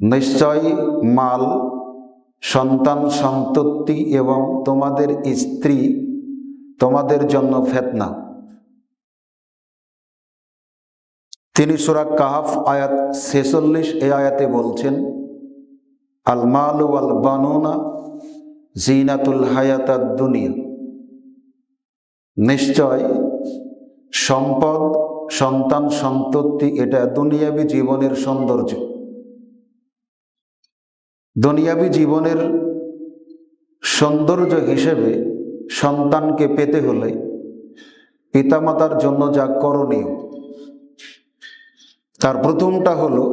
নিশ্চয় মাল, সন্তান সন্ততি এবং তোমাদের স্ত্রী তোমাদের জন্য ফেতনা। তিনি সুরা কাহাফ আয়াত ছেচল্লিশ এ আয়াতে বলছেন, আল মালু আল বানুনা জিনাতুল হায়াতাদ দুনিয়া। নিশ্চয় সম্পদ, সন্তান সন্ততি এটা দুনিয়াবী জীবনের সৌন্দর্য। দুনিয়াবী জীবনের সৌন্দর্য হিসেবে সন্তানকে পেতে হলে পিতামাতার জন্য যা করণীয়, তার প্রথমটা হলো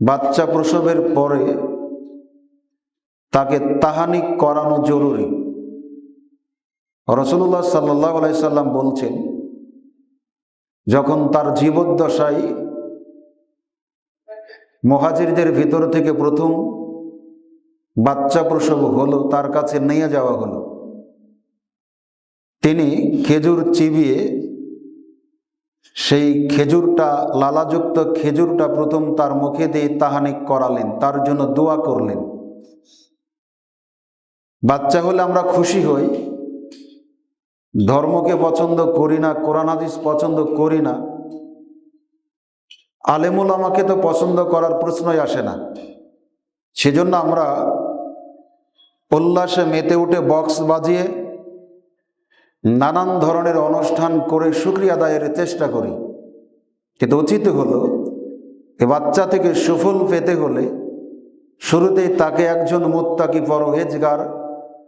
বাচ্চা প্রসবের পরে তাকে তাহানি করানো জরুরি। রসুল্লাহ সাল্লাহ আলাইসাল্লাম বলছেন, যখন তার জীবদ্দশায় মহাজিরদের ভিতর থেকে প্রথম বাচ্চা প্রসব হলো, তার কাছে নিয়ে যাওয়া হলো। তিনি খেজুর চিবিয়ে সেই খেজুরটা, লালাযুক্ত খেজুরটা প্রথম তার মুখে দিয়ে তাহানিক করালেন, তার জন্য দোয়া করলেন। বাচ্চা হলে আমরা খুশি হই। ধর্মকে পছন্দ করি না কোরআনাদিস পছন্দ করি না। আলেমুল আমাকে তো পছন্দ করার প্রশ্নই আসে না। সেজন্য আমরা উল্লাসে মেতে উঠে বক্স বাজিয়ে নানান ধরনের অনুষ্ঠান করে সুক্রিয়া আদায়ের চেষ্টা করি। কিন্তু উচিত হলো এ বাচ্চা থেকে সুফল পেতে হলে শুরুতেই তাকে একজন মোত্তাকি পরহেজগার,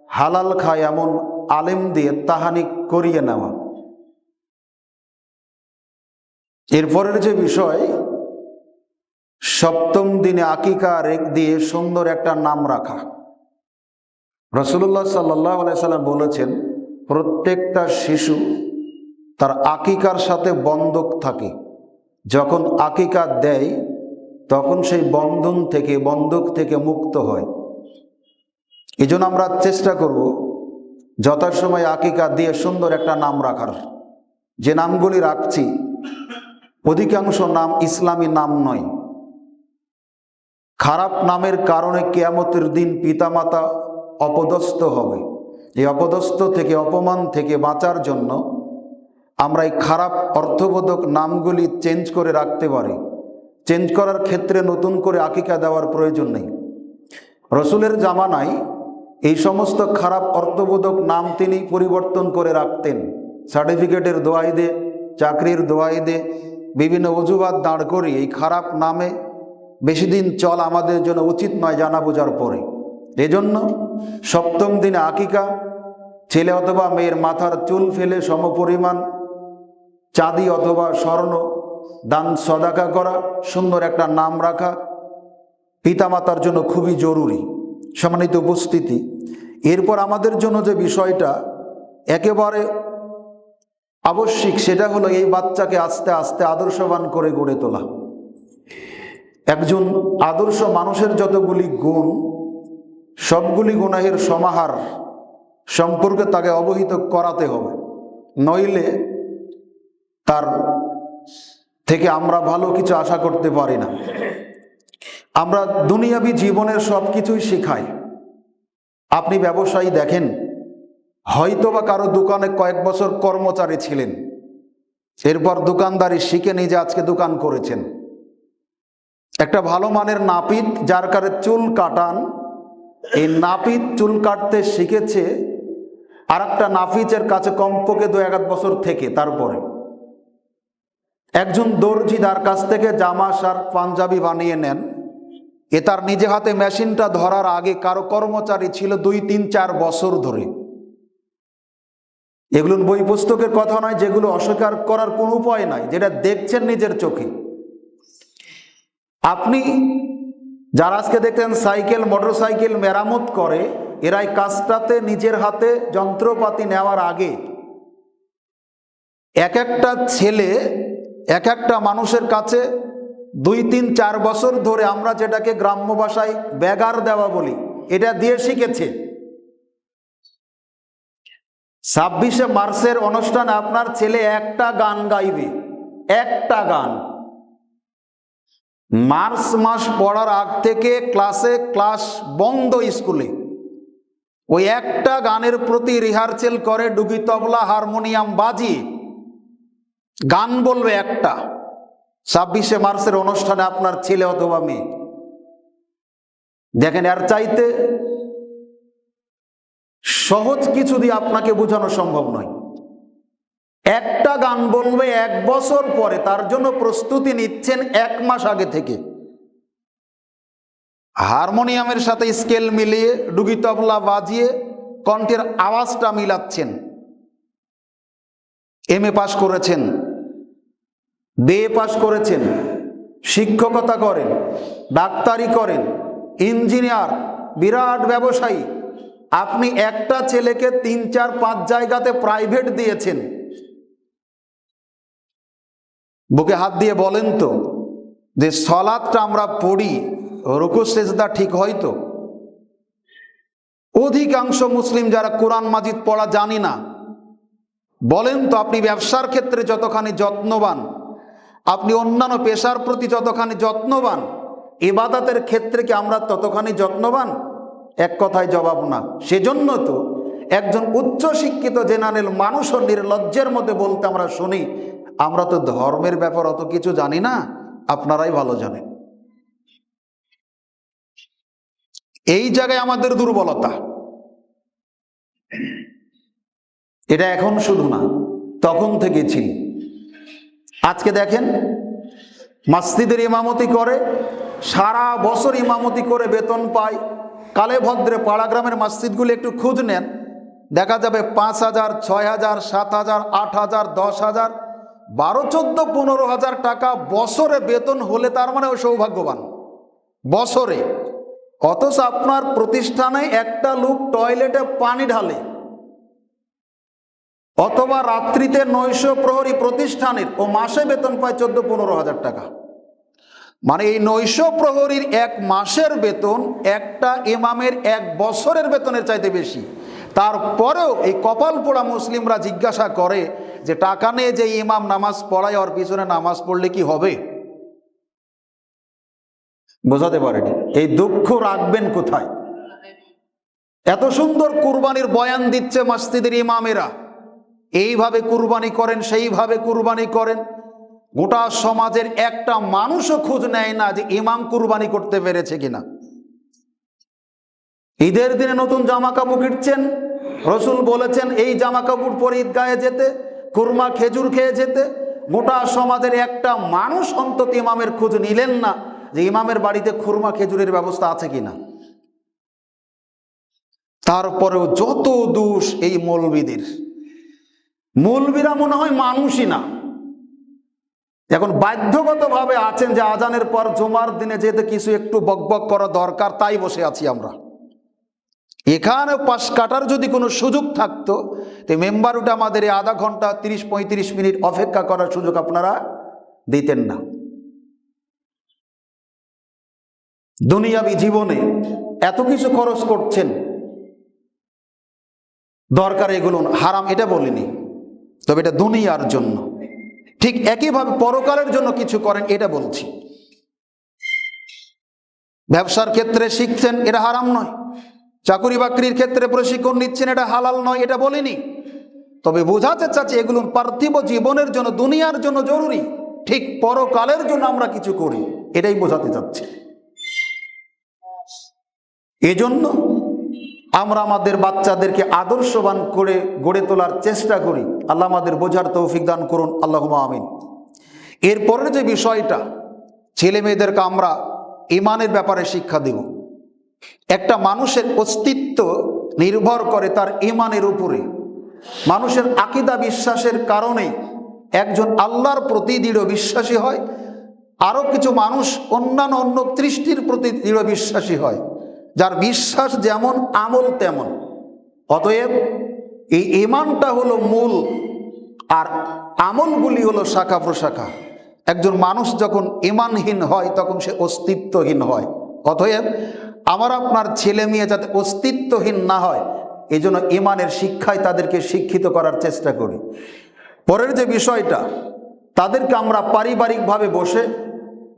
হালাল খায় এমন আলেম দিয়ে তাহানি করিয়ে নেওয়া। এরপরের যে বিষয় সপ্তম দিনে আকিকা রেখ দিয়ে সুন্দর একটা নাম রাখা। রসুল্লাহ সাল্লাহ সাল্লাম বলেছেন, প্রত্যেকটা শিশু তার আকিকার সাথে বন্ধক থাকে। যখন আকিকা দেয়, তখন সেই বন্ধন থেকে, বন্ধক থেকে মুক্ত হয়। এই জন্য আমরা চেষ্টা করব যথাসময় আকিকা দিয়ে সুন্দর একটা নাম রাখার। যে নামগুলি রাখছি, অধিকাংশ নাম ইসলামী নাম নয়। খারাপ নামের কারণে কেয়ামতের দিন পিতামাতা অপদস্থ হবে। এই অপদস্থ থেকে, অপমান থেকে বাঁচার জন্য আমরা এই খারাপ অর্থবোধক নামগুলি চেঞ্জ করে রাখতে পারি। চেঞ্জ করার ক্ষেত্রে নতুন করে আকিকা দেওয়ার প্রয়োজন নেই। রসুলের জামানায় এই সমস্ত খারাপ অর্থবোধক নাম তিনি পরিবর্তন করে রাখতেন। সার্টিফিকেটের দোয়াই দে, চাকরির দোয়াই দে, বিভিন্ন অজুবাদ দাঁড় করি এই খারাপ নামে বেশি দিন চল আমাদের জন্য উচিত নয় জানা বোঝার পরে। এজন্য সপ্তম দিনে আকিকা, ছেলে অথবা মেয়ের মাথার চুল ফেলে সমপরিমাণ চাঁদি অথবা স্বর্ণ দান সদাকা করা, সুন্দর একটা নাম রাখা, পিতামাতার জন্য খুবই জরুরি। সম্মানিত উপস্থিতি, এরপর আমাদের জন্য যে বিষয়টা একেবারে আবশ্যিক সেটা হলো এই বাচ্চাকে আস্তে আস্তে আদর্শবান করে গড়ে তোলা। একজন আদর্শ মানুষের যতগুলি গুণ, সবগুলি গুণাহের সমাহার সম্পর্কে তাকে অবহিত করাতে হবে। নইলে তার থেকে আমরা ভালো কিছু আশা করতে পারি না। আমরা দুনিয়াবি জীবনের সব কিছুই শেখাই। আপনি ব্যবসায়ী দেখেন হয়তো বা কারও দোকানে কয়েক বছর কর্মচারী ছিলেন। এরপর দোকানদারি শিখে নিজে আজকে দোকান করেছেন। একটা ভালো মানের নাপিত যার কারে চুল কাটান, এই নাপিত চুল কাটতে শিখেছে আর একটা নাপিচের কাছে কমপক্ষে দু এক বছর থেকে তারপরে। একজন দর্জি যার কাছ থেকে জামা, শার্ট, পাঞ্জাবি বানিয়ে নেন। এ তার নিজে হাতে মেশিনটা ধরার আগে কারও কর্মচারী ছিল দুই, তিন, চার বছর ধরে। এগুলো বই পুস্তকের কথা নয়, যেগুলো অস্বীকার করার কোনো উপায় নাই, যেটা দেখছেন নিজের চোখে। আপনি যারা আজকে দেখছেন সাইকেল মোটর সাইকেল মেরামত করে, এরাই কাজটাতে নিজের হাতে যন্ত্রপাতি নেওয়ার আগে এক একটা ছেলে, এক একটা মানুষের কাছে দুই, তিন, চার বছর ধরে আমরা যেটাকে গ্রাম্য ভাষায় ব্যাগার দেওয়া বলি, এটা দিয়ে শিখেছে। ছাব্বিশে মার্চের অনুষ্ঠানে আপনার ছেলে একটা গান গাইবে, একটা গান। মার্চ মাস পড়ার আগ থেকে ক্লাসে ক্লাস বন্ধ স্কুলে। ওই একটা গানের প্রতি রিহার্সেল করে ডুগি তবলা হারমোনিয়াম বাজিয়ে। গান বলবে একটা। ছাব্বিশে মার্চের অনুষ্ঠানে আপনার ছেলে অথবা মেয়ে। দেখেন, এর চাইতে সহজ কিছু দিয়ে আপনাকে বোঝানো সম্ভব নয়। একটা গান বলবে এক বছর পরে, তার জন্য প্রস্তুতি নিচ্ছেন এক মাস আগে থেকে। হারমোনিয়ামের সাথে স্কেল মিলিয়ে, ডুগি তবলা বাজিয়ে, কণ্ঠের আওয়াজটা মিলাচ্ছেন। এম এ পাশ করেছেন বে পাশ করেছেন, শিক্ষকতা করেন, ডাক্তারি করেন, ইঞ্জিনিয়ার, বিরাট ব্যবসায়ী। আপনি একটা ছেলেকে তিন, চার, পাঁচ জায়গাতে প্রাইভেট দিয়েছেন। বুকে হাত দিয়ে বলেন তো যে সলাদটা আমরা পড়ি রুকু সেজদা ঠিক হয় তো? অধিকাংশ মুসলিম যারা কোরআন মাজিদ পড়া জানি না, বলেন তো আপনি ব্যবসার ক্ষেত্রে যতখানি যত্নবান, আপনি অন্যান্য পেশার প্রতি যতখানি যত্নবান এবাদাতের ক্ষেত্রে কি আমরা ততখানি যত্নবান? এক কথায় জবাব না। সেজন্য তো একজন উচ্চ শিক্ষিত জেনারেল মানুষও নির্লজ্জের মধ্যে বলতে আমরা শুনি আমরা তো ধর্মের ব্যাপার অত কিছু জানি না, আপনারাই ভালো জানেন। এই জায়গায় আমাদের দুর্বলতা। এটা এখন শুধু না, তখন থেকে ছিল। আজকে দেখেন, মাসজিদের ইমামতি করে, সারা বছর ইমামতি করে বেতন পায়। কালে ভদ্রে পাড়াগ্রামের মসজিদগুলি একটু খোঁজ নেন। দেখা যাবে পাঁচ হাজার, ছয় হাজার, সাত হাজার, আট হাজার, দশ হাজার। বারো, চোদ্দ, পনেরো হাজার টাকা বছরে বেতন হলে তার মানে ও সৌভাগ্যবান। বছরে। অথচ আপনার প্রতিষ্ঠানে একটা লোক টয়লেটে পানি ঢালে। অথবা রাত্রিতে নৈশ প্রহরী প্রতিষ্ঠানের ও মাসে বেতন পায় চোদ্দ, পনেরো হাজার টাকা। মানে এই নৈশ প্রহরীর এক মাসের বেতন একটা ইমামের এক বছরের বেতনের চাইতে বেশি। তারপরেও এই কপাল পোড়া মুসলিমরা জিজ্ঞাসা করে যে টাকা নিয়ে যে ইমাম নামাজ পড়ায়, ওর পিছনে নামাজ পড়লে কি হবে? বোঝাতে পারেনি। এই দুঃখ রাখবেন কোথায়? এত সুন্দর কুরবানির বয়ান দিচ্ছে মসজিদের ইমামেরা। এইভাবে কুরবানি করেন, সেইভাবে কুরবানি করেন। গোটা সমাজের একটা মানুষও খোঁজ নেয় না যে ইমাম কুরবানি করতে পেরেছে কিনা। ঈদের দিনে নতুন জামা কাপড় কিনছেন? রসুল বলেছেন, এই জামা কাপড় পরে ঈদগাহে যেতে, কুরমা, খেজুর খেয়ে যেতে, গোটা সমাজের একটা মানুষ অন্তত ইমামের খোঁজ নিলেন না যে ইমামের বাড়িতে খুরমা, খেজুরের ব্যবস্থা আছে কিনা তারপরেও যত দোষ এই মৌলবিদের। মৌলবীরা মনে হয় মানুষই না। এখন বাধ্যগতভাবে আছেন যে আজানের পর জুমার দিনে যেতে কিছু একটু বকবক করা দরকার, তাই বসে আছি আমরা। এখানে পাশ কাটার যদি কোনো সুযোগ থাকতো, তো মেম্বার উঠে আমাদের এই আধা ঘণ্টা তিরিশ পঁয়ত্রিশ মিনিট অপেক্ষা করার সুযোগ আপনারা দিতেন না। দুনিয়াবি জীবনে এত কিছু খরচ করছেন। দরকার এগুলো হারাম এটা বলিনি। তবে এটা দুনিয়ার জন্য। ঠিক একইভাবে পরকালের জন্য কিছু করেন, এটা বলছি। ব্যবসার ক্ষেত্রে শিখছেন, এটা হারাম নয়। চাকুরি বাকরির ক্ষেত্রে প্রশিক্ষণ নিচ্ছেন, এটা হালাল নয়, এটা বলিনি। তবে বোঝাতে চাচ্ছি এগুলো পার্থিব জীবনের জন্য, দুনিয়ার জন্য জরুরি। ঠিক পরকালের জন্য আমরা কিছু করি, এটাই বোঝাতে চাচ্ছি। এজন্য আমরা আমাদের বাচ্চাদেরকে আদর্শবান করে গড়ে তোলার চেষ্টা করি। আল্লাহ আমাদের বোঝার তৌফিক দান করুন আল্লাহ আমিন। এরপরের যে বিষয়টা ছেলে মেয়েদেরকে আমরা ইমানের ব্যাপারে শিক্ষা দেব। একটা মানুষের অস্তিত্ব নির্ভর করে তার ইমানের উপরে। মানুষের আকিদা বিশ্বাসের কারণে একজন আল্লাহর প্রতি দৃঢ় বিশ্বাসী হয় আরও কিছু মানুষ অন্যান্য অন্য তৃষ্টির প্রতি দৃঢ় বিশ্বাসী হয়, যার বিশ্বাস যেমন আমল তেমন। অতএব এই ইমানটা হলো মূল, আর আমলগুলি হলো শাখা প্রশাখা। একজন মানুষ যখন ইমানহীন হয়, তখন সে অস্তিত্বহীন হয়। অতএব আমার আপনার ছেলে মেয়ে যাতে অস্তিত্বহীন না হয় এই জন্য ইমানের শিক্ষায় তাদেরকে শিক্ষিত করার চেষ্টা করি। পরের যে বিষয়টা, তাদেরকে আমরা পারিবারিকভাবে বসে,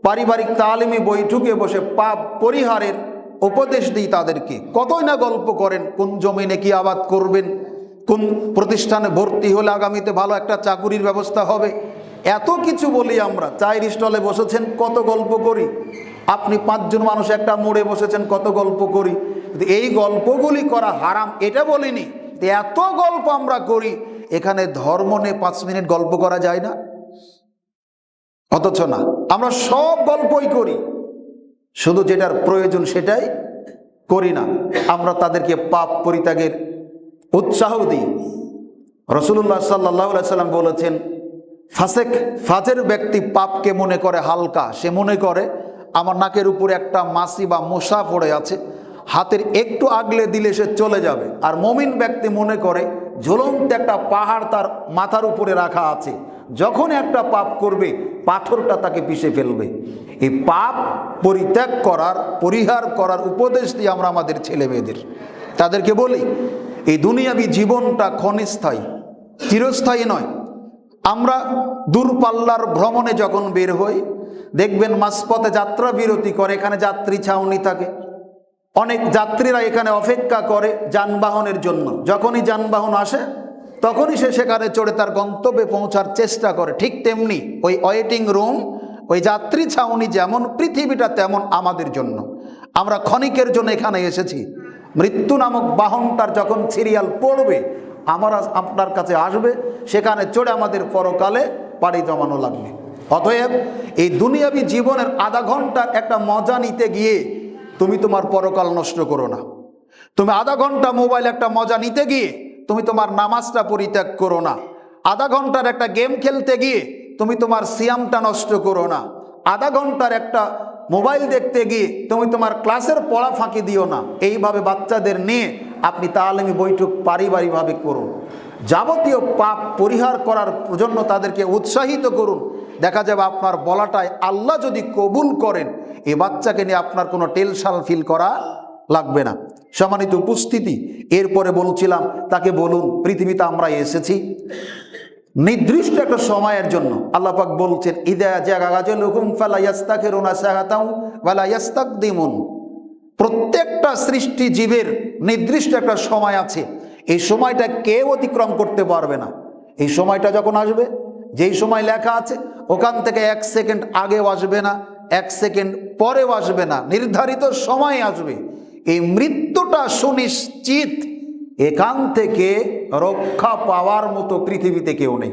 পারিবারিক তালিমি বৈঠকে বসে পাপ পরিহারের উপদেশ দিই তাদেরকে। কতই না গল্প করেন, কোন জমিনে কি আবাদ করবেন, কোন প্রতিষ্ঠানে ভর্তি হলে আগামীতে ভালো একটা চাকুরির ব্যবস্থা হবে। এত কিছু বলি আমরা, চায়ের স্টলে বসেছেন, কত গল্প করি। আপনি পাঁচজন মানুষ একটা মোড়ে বসেছেন, কত গল্প করি। এই গল্পগুলি করা হারাম, এটা বলিনি। এত গল্প আমরা করি, এখানে ধর্ম নিয়ে পাঁচ মিনিট গল্প করা যায় না। অথচ না, আমরা সব গল্পই করি। শুধু যেটার প্রয়োজন সেটাই করি না। আমরা তাদেরকে পাপ পরিত্যাগের উৎসাহ দিই। রসুল্লাহ সাল্লাহ সাল্লাম বলেছেন, ফাসেক, ফাজের ব্যক্তি পাপকে মনে করে হালকা, সে মনে করে আমার নাকের উপরে একটা মাসি বা মশা পড়ে আছে। হাতের একটু আগলে দিলে সে চলে যাবে। আর মমিন ব্যক্তি মনে করে, ঝুলন্ত একটা পাহাড় তার মাথার উপরে রাখা আছে। যখন একটা পাপ করবে, পাথরটা তাকে পিষে ফেলবে। এই পাপ পরিত্যাগ করার, পরিহার করার উপদেশ দিয়ে আমরা আমাদের ছেলে মেয়েদের তাদেরকে বলি, এই দুনিয়াবি জীবনটা ক্ষণস্থায়ী, চিরস্থায়ী নয়। আমরা দূরপাল্লার ভ্রমণে যখন বের হই দেখবেন মাঝপথে যাত্রা বিরতি করে, এখানে যাত্রী ছাউনি থাকে। অনেক যাত্রীরা এখানে অপেক্ষা করে যানবাহনের জন্য। যখনই যানবাহন আসে, তখনই সে সেখানে চড়ে তার গন্তব্যে পৌঁছার চেষ্টা করে। ঠিক তেমনি ওই ওয়েটিং রুম ওই যাত্রী ছাউনি যেমন পৃথিবীটা তেমন আমাদের জন্য। আমরা ক্ষণিকের জন্য এখানে এসেছি। মৃত্যু নামক বাহনটার যখন সিরিয়াল পড়বে, আমরা আপনার কাছে আসবে, সেখানে চড়ে আমাদের পরকালে পাড়ি জমানো লাগবে। অতএব এই দুনিয়াবি জীবনের আধা ঘণ্টার একটা মজা নিতে গিয়ে তুমি তোমার পরকাল নষ্ট করো না। তুমি আধা ঘণ্টা মোবাইল একটা মজা নিতে গিয়ে তুমি তোমার নামাজটা পরিত্যাগ করো না। আধা ঘণ্টার একটা গেম খেলতে গিয়ে তুমি তোমার সিয়ামটা নষ্ট করো না। আধা ঘণ্টার একটা মোবাইল দেখতে গিয়ে তুমি তোমার ক্লাসের পড়া ফাঁকি দিও না। এইভাবে বাচ্চাদের নিয়ে আপনি তালিমি বৈঠক পারিবারিকভাবে করুন। যাবতীয় পাপ পরিহার করার জন্য তাদেরকে উৎসাহিত করুন। দেখা যাবে আপনার বলাটায় আল্লাহ যদি কবুল করেন, এ বাচ্চাকে নিয়ে আপনার কোনো টেলশাল ফিল করা লাগবে না। সম্মানিত উপস্থিতি, এরপরে বলছিলাম, তাকে বলুন, পৃথিবীতে আমরা এসেছি নির্দিষ্ট একটা সময়ের জন্য। আল্লাপাক বলছেন, ইদা প্রত্যেকটা সৃষ্টি জীবের নির্দিষ্ট একটা সময় আছে। এই সময়টা কেউ অতিক্রম করতে পারবে না। এই সময়টা যখন আসবে যেই সময় লেখা আছে, ওখান থেকে এক সেকেন্ড আগেও আসবে না, এক সেকেন্ড পরেও আসবে না, নির্ধারিত সময় আসবে। এই মৃত্যুটা সুনিশ্চিত, এখান থেকে রক্ষা পাওয়ার মতো পৃথিবীতে কেউ নেই।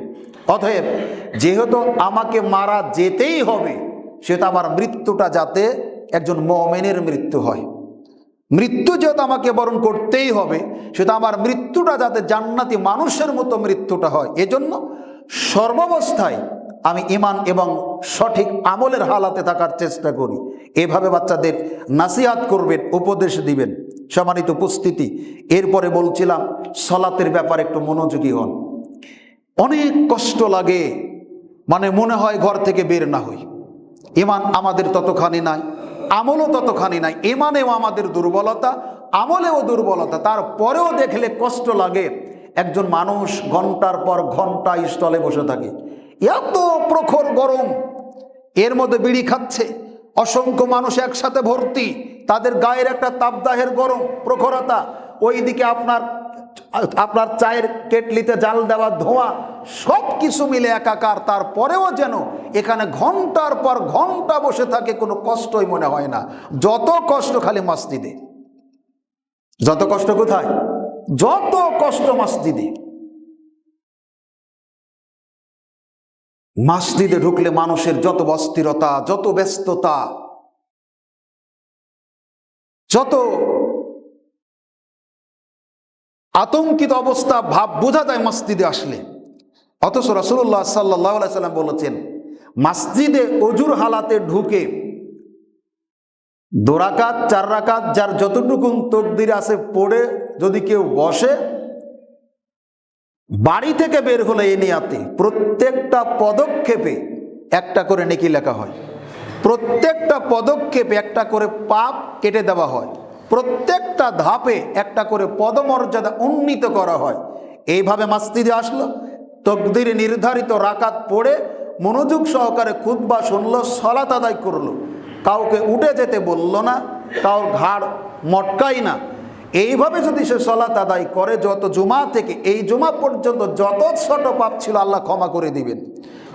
অতএব, যেহেতু আমাকে মারা যেতেই হবে সেটা আমার মৃত্যুটা যাতে একজন মমেনের মৃত্যু হয়। মৃত্যু যেহেতু আমাকে বরণ করতেই হবে সেটা আমার মৃত্যুটা যাতে জান্নাতি মানুষের মতো মৃত্যুটা হয়। এজন্য সর্বাবস্থায় আমি ইমান এবং সঠিক আমলের হালাতে থাকার চেষ্টা করি। এভাবে বাচ্চাদের নাসিহাত করবেন, উপদেশ দিবেন। সম্মানিত উপস্থিতি, এরপরে বলছিলাম, সলাতের ব্যাপারে একটু মনোযোগী হন। অনেক কষ্ট লাগে মানে মনে হয় ঘর থেকে বের না হই। ইমান আমাদের ততখানি নাই, আমলও ততখানি নাই ইমানেও আমাদের দুর্বলতা, আমলেও দুর্বলতা, তারপরেও দেখলে কষ্ট লাগে। একজন মানুষ ঘণ্টার পর ঘণ্টা স্টলে বসে থাকে। এত প্রখর গরম, এর মধ্যে বিড়ি খাচ্ছে। অসংখ্য মানুষ একসাথে ভর্তি, তাদের গায়ের একটা তাপদাহের গরম, প্রখরতা। ওইদিকে আপনার আপনার চায়ের কেটলিতে জাল দেওয়া ধোঁয়া সব কিছু মিলে একাকার। তারপরেও যেন এখানে ঘণ্টার পর ঘণ্টা বসে থাকে, কোনো কষ্টই মনে হয় না। যত কষ্ট খালি মসজিদে। যত কষ্ট কোথায়? যত কষ্ট মসজিদে মসজিদে ঢুকলে মানুষের যত অস্থিরতা, যত ব্যস্ততা, যত আতঙ্কিত অবস্থা, ভাব বোঝা যায় মসজিদে আসলে। অথচ রসুল্লাহ সাল্লাহ সাল্লাম বলেছেন, মসজিদে অজুর হালাতে ঢুকে দোরাকাত চার রাকাত, যার যতটুকুন তকদির আছে, পড়ে যদি কেউ বসে, বাড়ি থেকে বের হলে এ নিয়াতে প্রত্যেকটা পদক্ষেপে একটা করে নেকি লেখা হয়। প্রত্যেকটা পদক্ষেপে একটা করে পাপ কেটে দেওয়া হয়। প্রত্যেকটা ধাপে একটা করে পদমর্যাদা উন্নীত করা হয়। এইভাবে মাস্তিদে আসলো, তকদির নির্ধারিত রাকাত পড়ে মনোযোগ সহকারে খুতবা শুনলো, সলাত আদায় করল। কাউকে উঠে যেতে বলল না, কাউর ঘাড় মটকাই না। এইভাবে যদি সে সলাত আদায় করে, যত জুমা থেকে, এই জুমা পর্যন্ত যত ছোট পাপ ছিল আল্লাহ ক্ষমা করে দিবেন।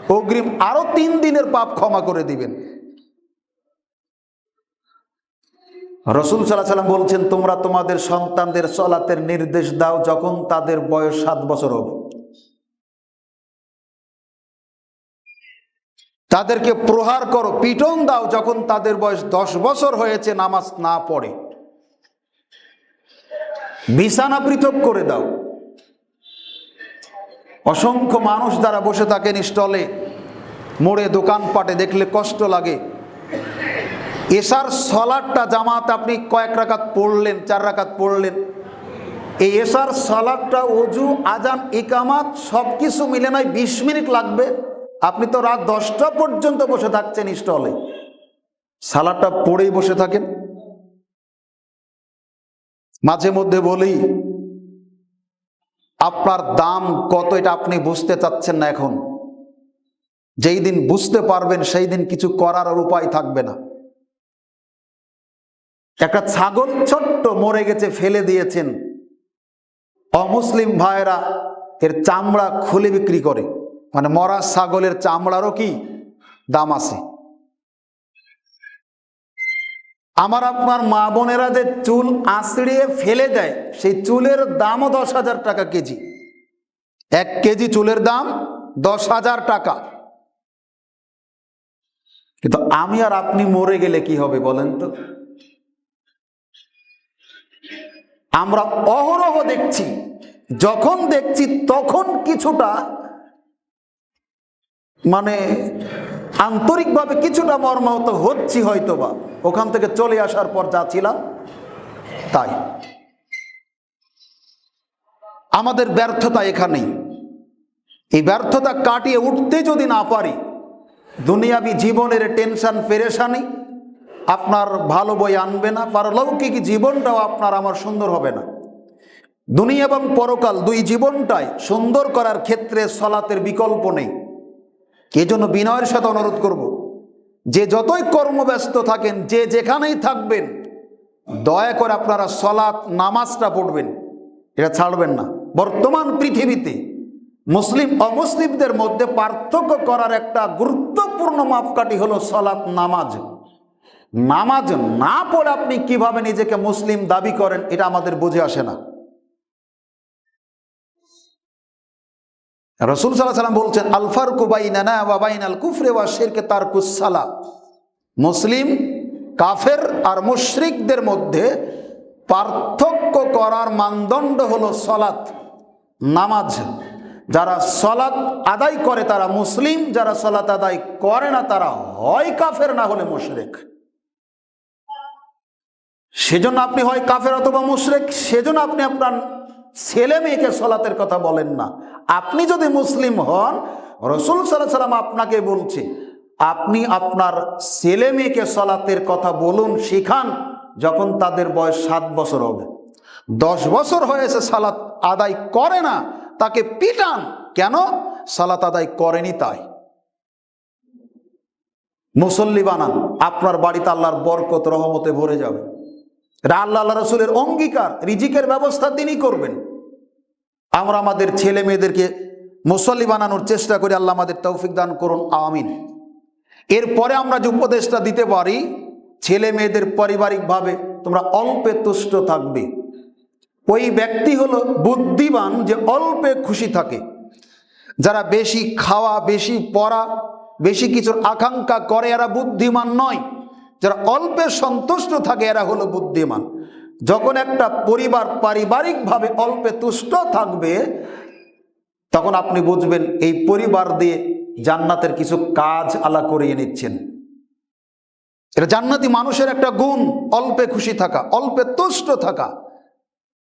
অগ্রিম আরও তিন দিনের পাপ ক্ষমা করে দিবেন। রসুল সাল্লাহ সাল্লাম বলছেন, তোমরা তোমাদের সন্তানদের সলাতের নির্দেশ দাও যখন তাদের বয়স সাত বছর হবে। তাদেরকে প্রহার করো, পিটন দাও যখন তাদের বয়স দশ বছর হয়েছে, নামাজ না পড়ে। বিছানা পৃথক করে দাও। অসংখ্য মানুষ দ্বারা বসে থাকেন স্টলে মোড়ে দোকানপাটে দেখলে কষ্ট লাগে। এশার সলাটটা জামাত আপনি কয়েক রাকাত পড়লেন, চার রাকাত পড়লেন। এই এশার সলাটটা অজু, আজান, ইকামাত সব কিছু মিলে নয়, বিশ মিনিট লাগবে। আপনি তো রাত দশটা পর্যন্ত বসে থাকছেন স্টলে সালাদটা পড়েই বসে থাকেন। মাঝে মধ্যে বলি, আপনার দাম কত এটা আপনি বুঝতে চাচ্ছেন না এখন। যেই দিন বুঝতে পারবেন, সেই দিন কিছু করার আর উপায় থাকবে না। একটা ছাগল ছোট্ট মরে গেছে, ফেলে দিয়েছেন। অমুসলিম ভাইয়েরা, এর চামড়া খুলে বিক্রি করে। মানে মরা ছাগলের চামড়ারও কি দাম আছে? আমার আপনার মা বোনেরা যে চুল আঁচড়িয়ে ফেলে দেয়, সেই চুলের দামও দশ হাজার টাকা কেজি। এক কেজি চুলের দাম দশ হাজার টাকা। কিন্তু আমি আর আপনি মরে গেলে কি হবে বলেন তো? আমরা অহরহ দেখছি। যখন দেখছি তখন কিছুটা মানে আন্তরিকভাবে কিছুটা মর্মাহত হচ্ছি হয়তো বা ওখান থেকে চলে আসার পর যা ছিলাম, তাই। আমাদের ব্যর্থতা এখানেই। এই ব্যর্থতা কাটিয়ে উঠতে যদি না পারি, দুনিয়াবি জীবনের টেনশন পেরেশানি আপনার ভালো বই আনবে না পারলৌকিক জীবনটাও আপনার আমার সুন্দর হবে না। দুনিয়া এবং পরকাল দুই জীবনটাই সুন্দর করার ক্ষেত্রে সলাতের বিকল্প নেই। এজন্য বিনয়ের সাথে অনুরোধ করব? যে যতই কর্মব্যস্ত থাকেন, যে যেখানেই থাকবেন, দয়া করে আপনারা সলাৎ নামাজটা পড়বেন। এটা ছাড়বেন না। বর্তমান পৃথিবীতে মুসলিম, অমুসলিমদের মধ্যে পার্থক্য করার একটা গুরুত্বপূর্ণ মাপকাঠি হলো সলাৎ নামাজ। নামাজ না পড়ে আপনি কীভাবে নিজেকে মুসলিম দাবি করেন, এটা আমাদের বুঝে আসে না। রসুল সাল্লাহ সাল্লাম বলছেন আলফার কুবাইনানা বাবাইন আল কুফরে ওয়া শেরকে তার কুসালা মুসলিম, কাফের আর মুশরিকদের মধ্যে পার্থক্য করার মানদণ্ড হলো সলাৎ নামাজ। যারা সলাৎ আদায় করে তারা মুসলিম, যারা সলাৎ আদায় করে না তারা হয় কাফের, না হলে মুশরেক। সেজন্য আপনি হয় কাফের অথবা মুশরেক, সেজন্য আপনি আপনার ছেলে মেয়েকে সলাতের কথা বলেন না। আপনি যদি মুসলিম হন, রসুল সাল্লাহ সাল্লাম আপনাকে বলছে, আপনি আপনার ছেলে মেয়েকে সলাতের কথা বলুন, শিখান, যখন তাদের বয়স সাত বছর হবে। দশ বছর হয়েছে সালাত আদায় করে না, তাকে পিটান। কেন? সালাত আদায় করেনি তাই। মুসল্লি বানান, আপনার বাড়িতে আল্লাহর বরকত, রহমতে ভরে যাবে। এটা আল্লাহ আল্লাহ রসুলের অঙ্গীকার, রিজিকের ব্যবস্থা তিনি করবেন। আমরা আমাদের ছেলে মেয়েদেরকে মুসল্লি বানানোর চেষ্টা করি, আল্লাহ আমাদের তৌফিক দান করুন, আমিন। এরপরে আমরা যে উপদেশটা দিতে পারি, ছেলে মেয়েদের পারিবারিকভাবে তোমরা অল্পে তুষ্ট থাকবে। ওই ব্যক্তি হলো বুদ্ধিমান যে অল্পে খুশি থাকে। যারা বেশি খাওয়া, বেশি পড়া, বেশি কিছুর আকাঙ্ক্ষা করে, এরা বুদ্ধিমান নয়। যারা অল্পে সন্তুষ্ট থাকে, এরা হলো বুদ্ধিমান। যখন একটা পরিবার পারিবারিকভাবে অল্পে তুষ্ট থাকবে, তখন আপনি বুঝবেন এই পরিবার দিয়ে জান্নাতের কিছু কাজ আলা করিয়ে নিচ্ছেন। এটা জান্নাতি মানুষের একটা গুণ, অল্পে খুশি থাকা, অল্পে তুষ্ট থাকা।